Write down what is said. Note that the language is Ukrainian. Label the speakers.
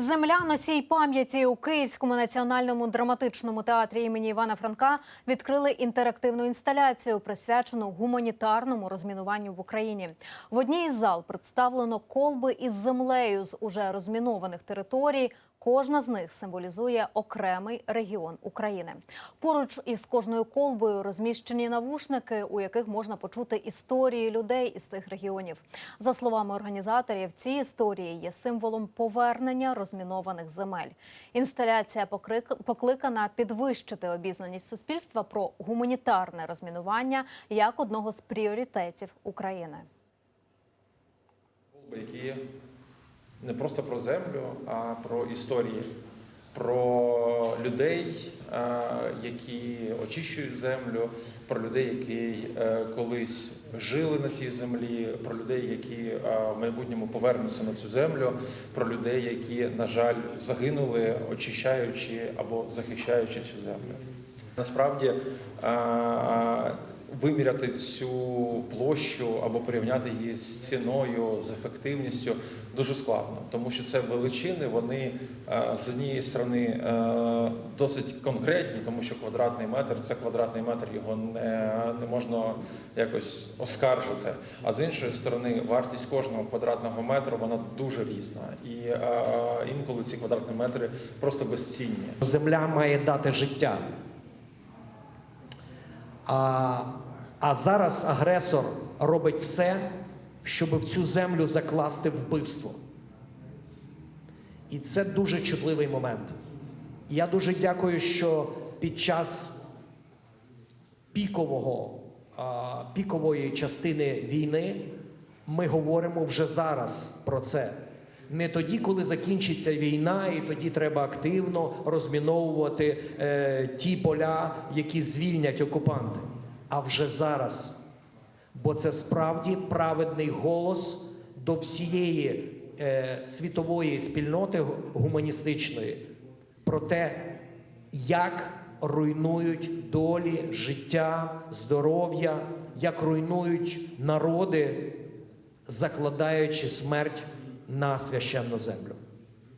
Speaker 1: Земля носій пам'яті у Київському національному драматичному театрі імені Івана Франка відкрили інтерактивну інсталяцію, присвячену гуманітарному розмінуванню в Україні. В одній із зал представлено колби із землею з уже розмінованих територій. Кожна з них символізує окремий регіон України. Поруч із кожною колбою розміщені навушники, у яких можна почути історії людей із цих регіонів. За словами організаторів, ці історії є символом повернення розмінованих земель. Інсталяція покликана підвищити обізнаність суспільства про гуманітарне розмінування як одного з пріоритетів України.
Speaker 2: Які не просто про землю, а про історії, про людей, е, які очищують землю, про людей, які е, колись жили на цій землі, про людей, які е, в майбутньому повернуться на цю землю, про людей, які, на жаль, загинули, очищаючи або захищаючи цю землю. Насправді виміряти цю площу або порівняти її з ціною, з ефективністю дуже складно, тому що це величини. Вони е, з однієї сторони е, досить конкретні, тому що квадратний метр це квадратний метр, його не, не можна якось оскаржити. А з іншої сторони, вартість кожного квадратного метру вона дуже різна, і е, інколи ці квадратні метри просто безцінні.
Speaker 3: Земля має дати життя. А, а зараз агресор робить все, щоб в цю землю закласти вбивство. І це дуже чутливий момент. Я дуже дякую, що під час пікового, пікової частини війни ми говоримо вже зараз про це. Не тоді, коли закінчиться війна, і тоді треба активно розміновувати е, ті поля, які звільнять окупанти. А вже зараз. Бо це справді праведний голос до всієї е, світової спільноти гуманістичної про те, як руйнують долі, життя, здоров'я, як руйнують народи, закладаючи смерть на священну землю.